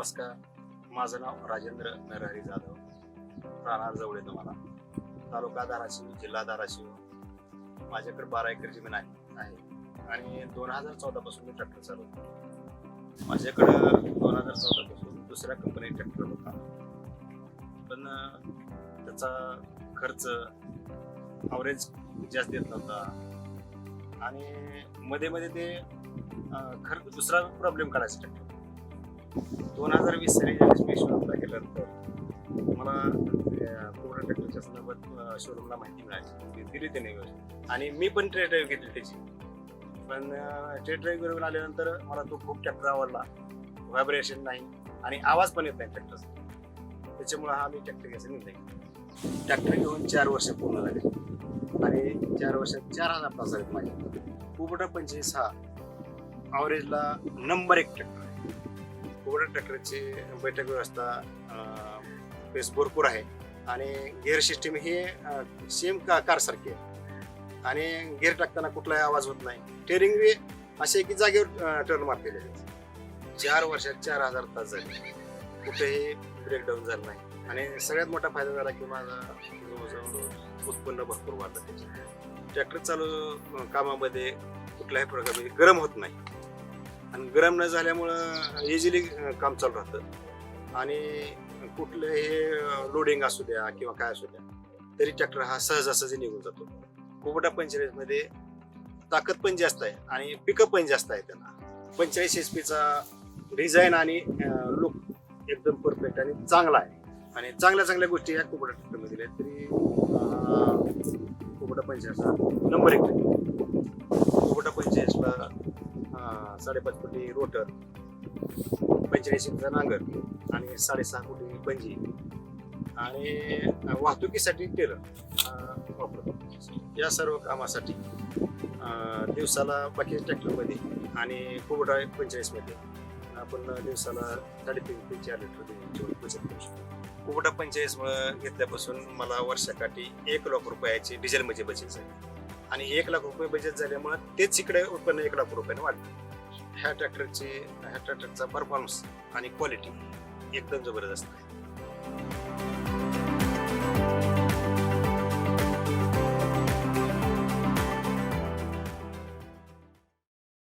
माझं नाव राजेंद्र नरहरी जाधव. राहणार जवळ तुम्हाला तालुका धाराशिव जिल्हा धाराशिव. माझ्याकडे बारा एकर जमीन आहे आहे. आणि दोन हजार चौदा पासून मी ट्रॅक्टर चालवतो. माझ्याकडं दोन हजार चौदा पासून दुसऱ्या कंपनीत ट्रॅक्टर होता पण त्याचा खर्च अवरेज जास्त येत नव्हता. आणि मध्ये मध्ये ते खर्च दुसरा प्रॉब्लेम काढायचा ट्रॅक्टर दोन हजार वीस साली ज्यावेळेस मी शोरूमला गेल्यानंतर मला पूर्ण ट्रॅक्टरच्या संदर्भात शोरूमला माहिती मिळाली. ती दिली त्याने व्यवस्थित. आणि मी पण ट्रेड ड्राईव्ह घेतली त्याची. पण ट्रेड ड्राईव्ह घेऊन आल्यानंतर मला तो खूप ट्रॅक्टर आवडला. व्हायब्रेशन नाही आणि आवाज पण येत नाही ट्रॅक्टरचा त्याच्यामुळे हा मी ट्रॅक्टर घ्यायचा निर्णय ट्रॅक्टर घेऊन चार वर्ष पूर्ण झाले. आणि चार वर्षात चार हजार तास झालेत माझे कुबटा पंचवीस हा. अवरेजला नंबर एक ट्रॅक्टर आहे. कुबटा ट्रॅक्टरची बैठक व्यवस्था पेस भरपूर आहे. आणि गिअर सिस्टीम ही सेम का कारसारखी आहे. आणि गिअर टाकताना कुठलाही आवाज होत नाही. टेरिंग बी असे की जागेवर टर्न मारलेले आहेत चार वर्षात चार हजार तास झाले. कुठेही ब्रेकडाऊन झालं नाही. आणि सगळ्यात मोठा फायदा झाला की माझा उत्पन्न भरपूर वाढलं. त्याचे ट्रॅक्टर चालू कामामध्ये कुठल्याही प्रकारे गरम होत नाही. आणि गरम न झाल्यामुळं इझिली काम चालू राहतं. आणि कुठलं हे लोडिंग असू द्या किंवा काय असू द्या तरी ट्रॅक्टर हा सहजासहजी निघून जातो. कुबटा पंचेचाळीसमध्ये ताकद पण जास्त आहे आणि पिकअप पण जास्त आहे त्याला. पंचेचाळीस एच पीचा डिझाईन आणि लुक एकदम परफेक्ट आणि चांगला आहे. आणि चांगल्या चांगल्या गोष्टी ह्या कुबटा ट्रॅक्टरमध्ये दिल्या आहेत. तरी अं, कुबटा नंबर एक कुबटा पंचेचाळीसला साडेपाच कोटी रोटर पंचेचाळीस इंचा नांगर आणि साडेसहा कोटी पंजी आणि वाहतुकीसाठी टेलर वापरतो. या सर्व कामासाठी दिवसाला बाकी ट्रॅक्टरमध्ये आणि कुबटा पंचेचाळीसमध्ये आपण दिवसाला साडेतीन ते चार लिटर बचत करू शकतो. कुबटा पंचेचाळीसमुळं घेतल्यापासून मला वर्षाकाठी एक लाख रुपयाची डिझेलमध्ये बचत झाली. आणि एक लाख रुपये बचत झाल्यामुळं तेच इकडे उत्पन्न एक लाख रुपयाने वाढलं. ह्या ट्रॅक्टरची ह्या ट्रॅक्टरचा परफॉर्मन्स आणि क्वालिटी एकदम जबरदस्त आहे.